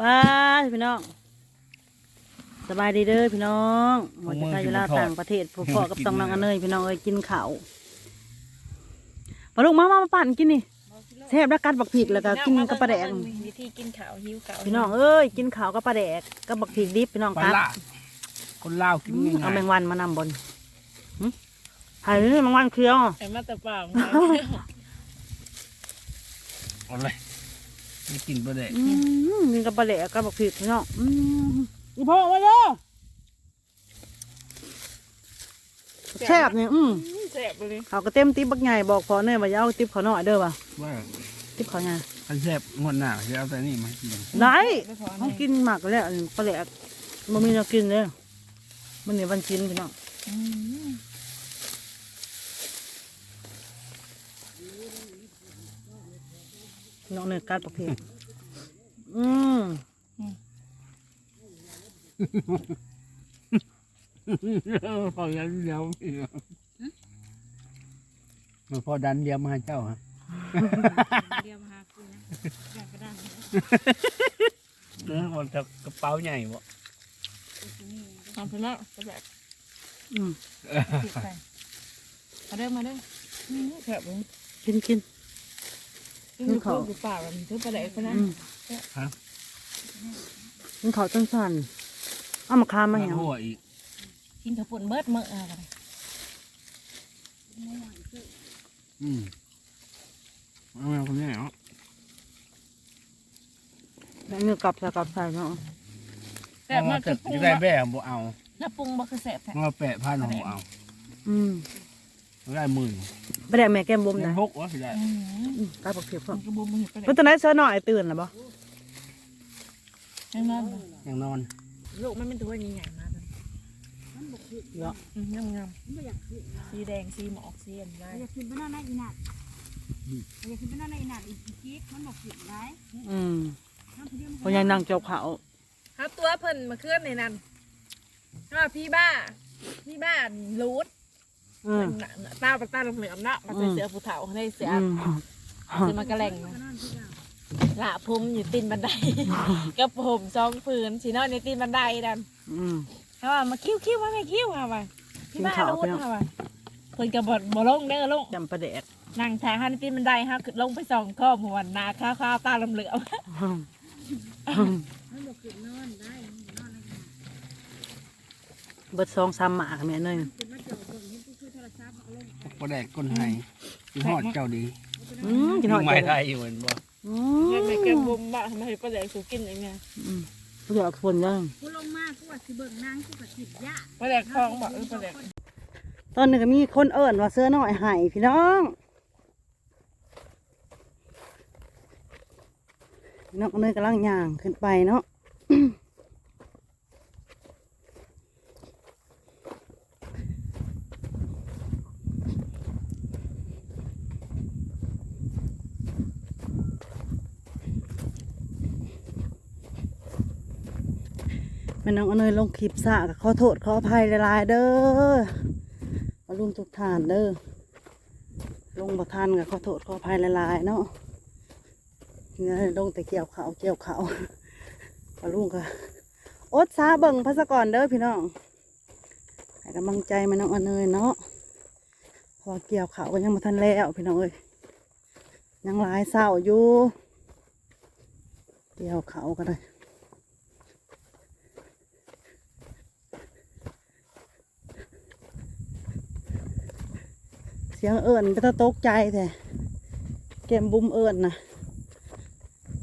ป้าพี่น้องสบายดีเด้อพี่น้องหมดจะใช้เวลาต่างประเทศพอๆกับสองนางอันเนยพี่น้องเอ้ยกินข้าวปลาลูกมามามาปั่นกินนี่แซ่บแล้วกัดบักผิกแล้วก็กินกับปลาแดกวิธีกินข้าวหิวข้าวพี่น้องเอ้ยกินข้าวกับปลาแดกกับบักผิกดิบพี่น้องปคลารับล่าคนลาวกินง่ายๆเอาแมงวันมานำบนหึไผ่นี่แมงวันเคี้ยวไอ้มาแต่เปล่าเอาเลย ไม่กินปลาแดกอืมกินกับปลาแดกกับบักผิกพี่น้องอืมอีพ่อมาเด้อแซ่บเนี่ยอืมแซ่บเลยเขาก็เต็มติ๊บบักใหญ่บอกพอเนยว่าอย่าเอาติ๊บเขาหน่อยเด้อว่ะว่าติ๊บเขาใหญ่อันแซ่บงวดหน้าจะเอาแต่นี่มากินได้ไม่พอเขากินหมักแล้วอันปลาแหลกมันมีแนวกินเลยมันเนี่ยวันชิ้นพี่น้อง น้องเนี่ยกัดประเภทอืมพอดันเดียวมันพอดันเดียวมาให้เจ้าฮะเดียวมาหากูนะอยากกระด้างเนื้อคนจะกระเป๋าใหญ่บ่ทำไปแล้วก็แบบอืมติดไปมาเด้อมาเด้อแซ่บเลยกินกิน กินข้าวอยู่ป่าแบบนี้ทุกประเดี๋ยวก็ได้อืมกินข้าวจังสันเอามาคามมามาเหี่ยวหัวอีกกินข้าวปุ่นเบิดมื้ออะไรอืมเอามาคนนี้เนาะแล้วเนื้อกลับใส่กลับใส่เนาะแซ่บมากจะคือปรุงได้แบ่บ่เอาแล้วปรุงบ่คือแซ่บแท้มาแปะผ้าหนองเอา อืม ได้หมื่นปลาแดกแม่แก้มบุ้มยันะงพกวะสิได้อืมอืมกัดประเภทพวมักนก็บ่มีประเดี๋เมื่อตอนนั้นเช้าหน่อยตื่นหรอบ่ให้นอนยังนอนลูกมันเป็นตัวใหญ่ๆมากเลยเนาะอืมงามๆสีแดงสีหมอกสีอันได้อยากขึ้นไปนอนในอีนัดอยากขึ้นไปนอนในอีนัดอีกกิ๊กมันบอกขึ้นได้อืมน้ำพะเดียวมันพอยายนั่งเจ้าเขาวครับตัวเพิ่นมาเคลื่อนในนั้นว่าพี่บ้าพี่บ้ารูด อืมเป็นน่ะตาปตาเหลือมเนาะมาใส่เสือผู้เฒ่าในเสืออืมเสือมากระแหล่งนะละผมอยู่ตีนบันได กับผมซองปืนสีนอนในตีนบันไดดันอืม เขาว่ามาคิ้วคิ้วมาไม่คิ้วค่ะว่าพี่บ้ากินข้าว รูดไปเนค่ะว่าเพิ่นกับบดบ่ลงเด้อลงจำปลาแดกนั่งทางหันตีนบันไดฮะขึ้นลงไปสองข้อมหัวหนาข้าวข้าวตาลำเหลือมอืมบอกขึ้นนอนได้นอนในอีนัดเบิดซองซ้ำหมากแม่เนย เอาลงปลาแดกก้นไห้ที่หอดเจ้าดีอืมกินหอดไม่เจ้าได้อยู่เหมือนบ่อืไม่ไม่แก้มบุมบ้าทำไมประเดี๋ยวสูกินอย่างเงี้ยอืมผู้ใหญ่คนยังกูลงมากูว่าสิเบิ่งนางกูก็คิดยากประเดี๋ยวคลองบอกเออประเดี๋ยวตอนหนึ่งก็มีคนเอิญว่าเสื้อน้อยใหายพี่น้องพี่น้องเนยกำลังย่างขึ้นไปเนาะ ม่น้องอเนยลงคลิปสะกขอโทษขออภัยหลายๆเด้อมาลุงทุกทานเด้อลงบ่ทันก็ขอโทษขออภัยหลายๆเนาะเนี่ยลงแต่เกี่ยวเขาเกี่ยวเขาวมาลุงก็อดซาเบิ่งพัสกรเด้อพี่น้องให้กำลังใจแม่น้องอเนยเนาะพอเกี่ยวเขาก็ยังบ่ทันแล้วพี่น้องเอ้ยยังหลายเศร้าอยู่เกี่ยวเขาก็ได้ สียงเอิญก็ต้องตกใจแต่เกมบุ้มเอิญนะ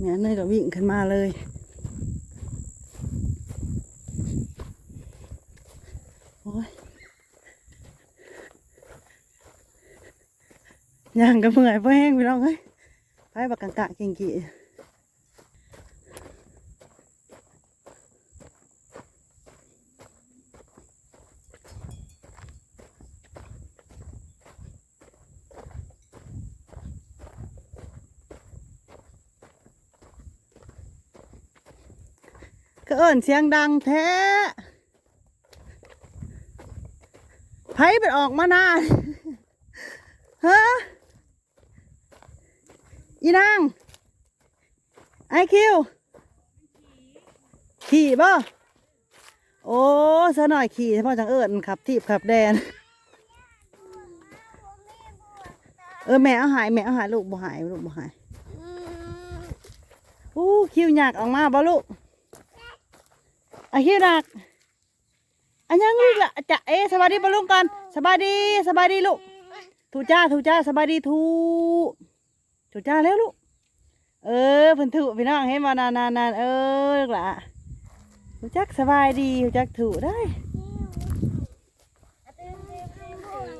แม่เนยก็วิ่งขึ้นมาเลย โอ้ยย่างก็เมื่อยเพแห้งพี่น้องเอ้ยไปบักกังกะเก่งกี่ ก็เอิญเสียงดังแท้ไผไปออกมานานฮะอีนางไอคิว ขี่บ่โอ้เสอหน่อยขี่เฉพาะจังเอิญขับทีบขับแดน เออแม่เอาหายแม่เอาหายลูกบ่หายลูกบ่หายอู้คิวหยากออกมาบ่ลูก อะคิวหนักอันยังอีกละจะเอสบายดีบ่ลุงก่อนสบายดีสบายดีลูกถูจ้าถูจ้าสบายดีถูถูจ้าแล้วลูกเออเพิ่นถูพี่น้องเห็นบ่นานานานเออลูกหล่ะถูจักสบายดีถูจักถูได้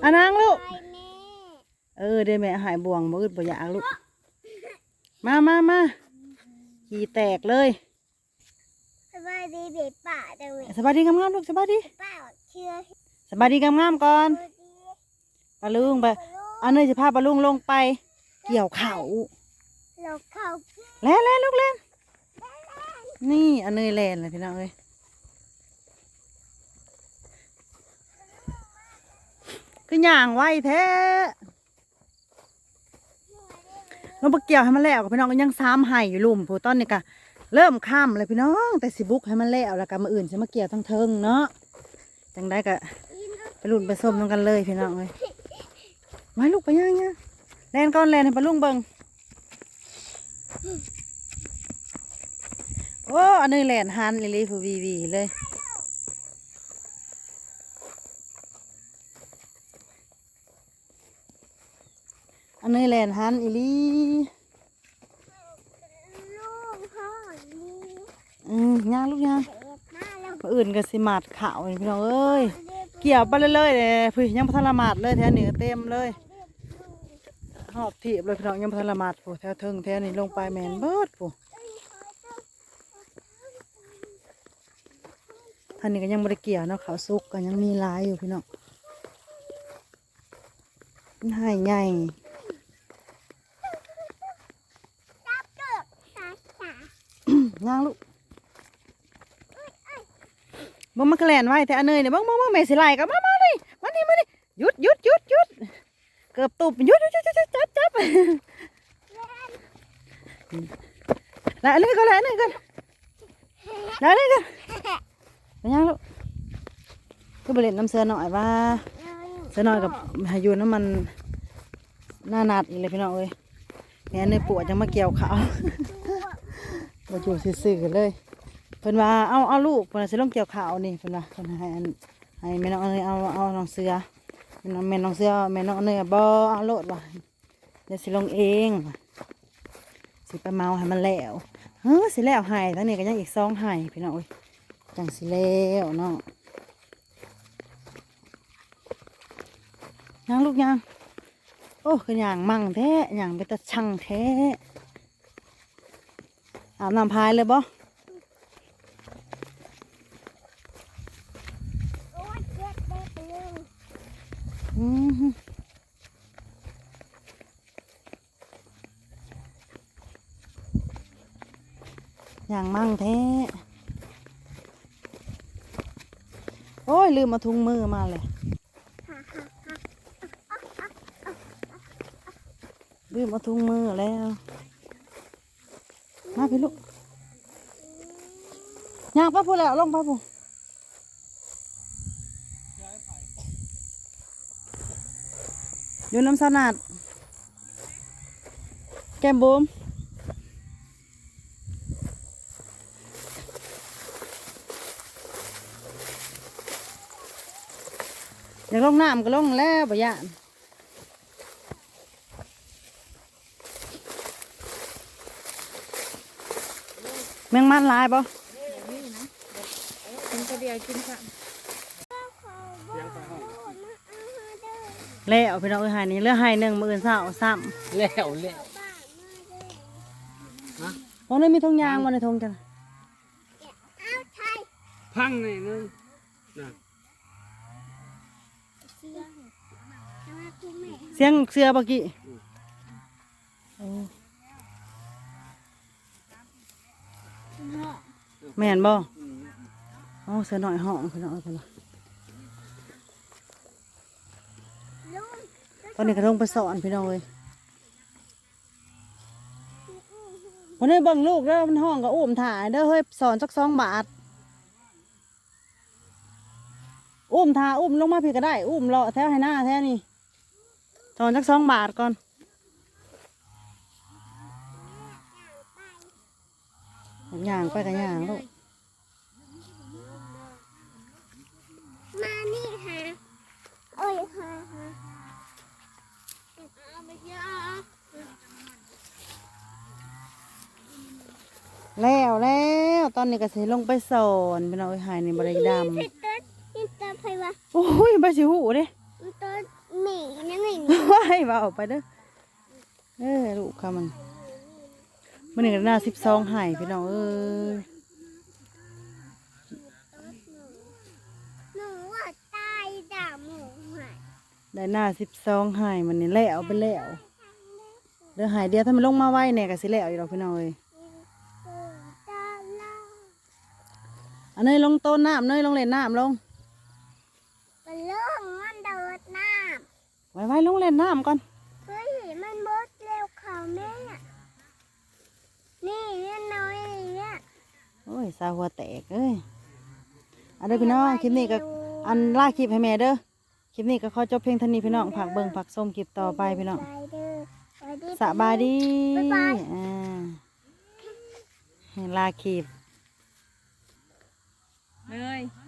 อันนางลูกเออได้แม่หายบ่วงบ่อึดบ่อยากลูกมามามาขี่แตกเลย บายดีเด็กป่าจังเลยสบายดีงามๆลูกสบายดีป้าเชื่อสบายดีงามๆก่อนดูดีปลาลุงไปอันนี้จะพาปลาลุงลงไป เกี่ยวเขาเราเข้าแล่นแล่นลูกแล่นนี่อันนี้แล่นเลยพี่น้องเอ้ยคือหย่างไวแท้ลงไปเกี่ยวให้มันแล้วกับพี่น้องก็ยังซ้ำไห้อยู่ลุ่มผู้ต้นนี่กะ เริ่มค่ำเลยพี่น้อง แต่สิบุกให้มันแล้วแล้วก็มาอื่นจะมาเกี่ยวทั้งเทิงเนาะจังได้กะไปลุ่นไปส้มตรงกันเลยพี่น้องเลยไว้ลูกไปย่างเนี่ยแลนก่อนแลนให้ปลาลุงเบิงโอ้อันนี้แหลนฮันลิลี่ฟูวีวีเลยอันนี้แหลนฮันอีหลีลูกพ่อนี่ อืมย่างลูกย่างเด็กมาแล้วมาอื่นก็สิมาดขาวนี่พี่น้องเอ้ยเกี่ยวไปเรื่อยๆเลยพี่ยังพัทละหมาดเลยแถวนี้ก็เต็มเลยหอบถีบเลยพี่น้องยังพัทละหมาดผู้แถวเทิงแถวนี้ลงไปแมนเบิดผู้ท่านนี้ก็ยังไม่ได้เกี่ยวเนาะเขาวสุกก็ยังมีหลายอยู่พี่น้องมันใหายใหญ่จับเกือบตาตาย่างลูก บ่มาแกลนไว้แต่อันเนยเนี่ยบ้างบ้างบ้างแม่สิไล่กับมามานี่มานี่มานี่หยุดหยุดหยุดหยุดเกือบตุบหยุดหยุดหยุดจับจับแล้วอันนี้ก็แล้วอันนี้ก็แล้วอันเนี้ก็ไปย่างลูกก็ไปเล่นน้ำเสือหน่อยว่าเสือหน่อยกับพายุน้ำมันหน้าหนาดอีกเลยพี่น้องเอ้ยแม่เนยปวดจังมาเกี่ยวเขาวมาอยู่ซื่อๆเลย เพิ่นว่าเอาเอาลูกเพิ่นว่าสิลงเกี่ยวข้าวนี่เพิ่นว่าเพิ่นให้อันให้แม่น้องเนยเอาเอาน้องเสือแม่น้องแม่น้องเสือแม่น้องเนยบ่เอาโลดว่ะเดี๋ยวสิลงเองสิไปเมาให้มันแล้วเฮ้อสิแล้วให้ทั้งนี้ก็ยังอีกสองให้พี่น้องเอ้ยจังสิแล้วเนาะยังลูกยังโอ้คืออย่างมั่งแท้อย่างเป็นตะช่างแท้อาบน้ำพายเลยบ่ โอ้ยเจ็บเด็กเลย อย่างมั่งแท้ โอ้ย ลืมมาทุงมือมาเลย ลืมมาทุงมือแล้ว มาพี่ลูกย่างป้าพูแล้วลงป้าพู อยู่น้ำสนัดแก้มบูมอยากลงน้ำก็ลงแล้วบ่ยานแมงมันลายบ่กินก็เดียกินค่ะ แล้วพี่น้องเอ้ยหายนี่เหลือหายหนึ่งมืออื่นเศร้าซ้แล้วแล้วำวันนี้มีทงยางวันในทงจังเอาไทยพังนี่นึงนะเชื่อทำไมคุณแม่เสียงเสือเมื่อกี้โอ้แม่นบ่เอ๋อเสือหน่อยห้องพี่น้องเอ้ยพี่น้อง ตอนนี้กระทงไปสอนพี่น้อยวันนี้บังลูกแล้วมันห้องก็อุ้มถ่ายเด้อเฮ้ยสอนสักสองบาท อุ้มถาอุ้มลงมาพี่ก็ได้ อุ้มเลาะแถวให้หน้าแท้นี่สอนสักสองบาทก่อนย่างไปกันย่างลูกมานี่ค่ะ โอ้ยค่ะ แล้วแล้วตอนนี้ก็สิลงไปสอนพี่น้องเอ้ยหายในบริดนี่ตัวนี่ตัวไพวะำโอ้ยไปสิหูเด้นี่ตัวหมีนั่นไงว้ายว่าออกไปเด้อเออลูกค่ะมันมันหนึ่งหน้าสิบสองหายพี่น้องเอ้ยหนูว่าตายด่าหมูหายได้หน้าสิบสองหายมันนี่แล้วไปแล้วเดี๋ยวหายเดียวถ้ามันลงมาไวเนี่ยก็สิแล้วอยู่ดอกพี่น้องเอ้ย เออตาล่า อัน เนยลงต้นน้ำเนยลงเล่นน้ำลงเป็นเรื่องมันโดดน้ไว้ไว้ลงเล่นน้ำก่อนำเฮ้ยมันบดเร็วเขาแม่นี่นี่น้อยเนี่ยโอ้ยสาหัวแตกเอ้ยอันเด้อพี่น้องคลิปนี้ก็อันล่าคลิปให้แม่เด้อคลิปนี้ก็ขอจบเพียงเท่านี้พี่น้องผักเบิ่งผักส้มคลิปต่อไปพี่น้องไปเด้อไปดิสบายดีบ๊ายบาย อ่าให้ลาคลิป เลย